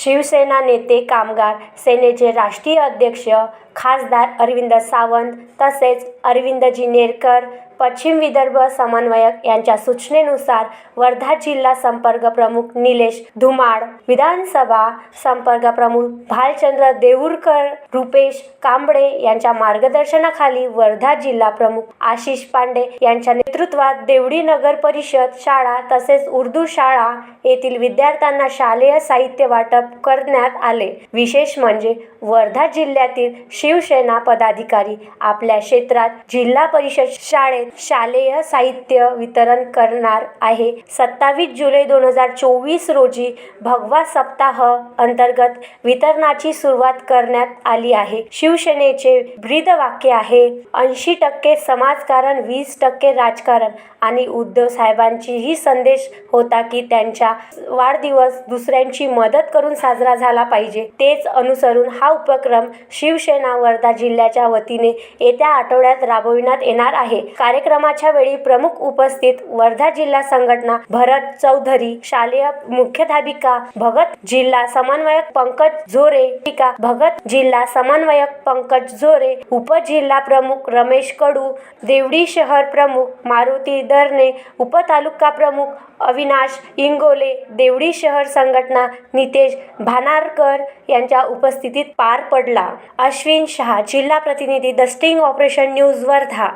शिवसेना नेते कामगार सेनेचे राष्ट्रीय अध्यक्ष खासदार अरविंद सावंत तसेच अरविंदजी नेरकर पश्चिम विदर्भ समन्वयक यांच्या सूचनेनुसार वर्धा जिल्हा संपर्क प्रमुख निलेश धुमाळ विधानसभा संपर्क प्रमुख भालचंद्र देऊरकर रुपेश कांबळे यांच्या मार्गदर्शनाखाली वर्धा जिल्हा प्रमुख आशिष पांडे यांच्या नेतृत्वात देवडी नगर परिषद शाळा तसेच उर्दू शाळा येथील विद्यार्थ्यांना शालेय साहित्य वाटप करण्यात आले. विशेष म्हणजे वर्धा जिल्ह्यातील शिवसेना पदाधिकारी आपल्या क्षेत्रात जिल्हा परिषद शाळेत शालेय साहित्य वितरण करणार आहे. सत्तावीस जुलै दोन हजार चोवीस रोजी भगवा सप्ताह अंतर्गत वितरणाची सुरुवात करण्यात आली आहे. शिवसेनेचे ब्रीदवाक्य आहे ऐंशी टक्के समाजकारण वीस टक्के राजकारण. आणि उद्धव साहेबांचीही संदेश होता की त्यांच्या वाढदिवस दुसऱ्यांची मदत करून साजरा झाला पाहिजे. तेच अनुसरून हा उपक्रम शिवसेना वर्धा जिल्ह्याच्या वतीने येत्या आठवड्यात राबविण्यात येणार आहे. कार्यक्रमाच्या वेळी प्रमुख उपस्थित वर्धा जिल्हा संघटना भरत चौधरी शालेय मुख्याध्यापिका भगत जिल्हा समन्वयक पंकज झोरे टीका भगत जिल्हा समन्वयक पंकज झोरे उपजिल्हा प्रमुख रमेश कडू देवडी शहर प्रमुख मारुती दरने उपतालुका प्रमुख अविनाश इंगोले देवडी शहर संघटना नितेश भानारकर यांच्या उपस्थितीत पार पडला. अश्विन शहा जिल्हा प्रतिनिधी the sting operation news Wardha.